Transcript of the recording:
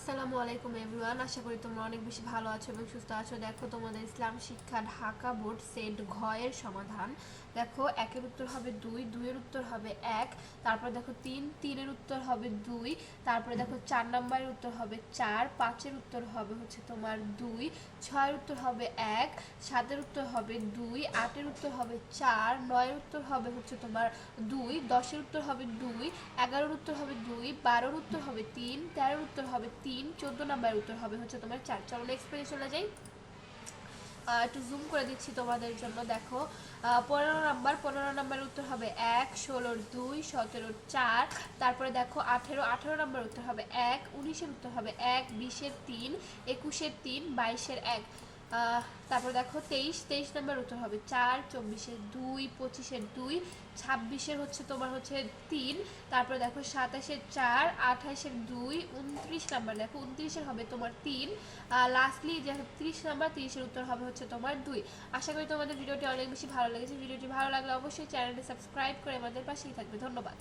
আসসালামু আলাইকুম এভরিওয়ান আশা করি তোমরা অনেক বেশি ভালো আছো এবং সুস্থ আছো দেখো তোমাদের ইসলাম শিক্ষা ঢাকা বোর্ড সেট ঘ এর সমাধান দেখো একের উত্তর হবে দুই দুইয়ের উত্তর হবে এক তারপর দেখো তিন তিনের উত্তর হবে দুই তারপরে দেখো চার নাম্বারের উত্তর হবে চার পাঁচের উত্তর হবে হচ্ছে তোমার দুই ছয়ের উত্তর হবে এক সাতের উত্তর হবে দুই আটের উত্তর হবে চার নয়ের উত্তর হবে হচ্ছে তোমার দুই দশের উত্তর হবে দুই এগারোর উত্তর হবে দুই বারোর উত্তর হবে তিন তেরোর উত্তর হবে তিন চোদ্দ নাম্বারের উত্তর হবে হচ্ছে তোমার চার। চলো নেক্সট পেজে চলে যাই। একটু জুম করে দিচ্ছি তোমাদের জন্য, দেখো। পনেরো নাম্বার পনেরো নাম্বার উত্তর হবে এক, ষোলোর দুই, সতেরোর চার। তারপরে দেখো আঠেরো আঠেরো নাম্বার উত্তর হবে এক, উনিশের উত্তর হবে এক, বিশের তিন, একুশের তিন, বাইশের এক। তারপর দেখো তেইশ তেইশ নাম্বার উত্তর হবে চার, চব্বিশের দুই, পঁচিশের দুই, ছাব্বিশের হচ্ছে তোমার হচ্ছে তিন, তারপর দেখো সাতাশের চার, আঠাশের দুই, উনত্রিশ নাম্বার দেখো উনত্রিশের হবে তোমার তিন লাস্টলি যে তিরিশ নাম্বার, তিরিশের উত্তর হবে হচ্ছে তোমার দুই। আশা করি তোমাদের ভিডিওটি অনেক বেশি ভালো লেগেছে। ভিডিওটি ভালো লাগলে অবশ্যই চ্যানেলটি সাবস্ক্রাইব করে আমাদের পাশেই থাকবে। ধন্যবাদ।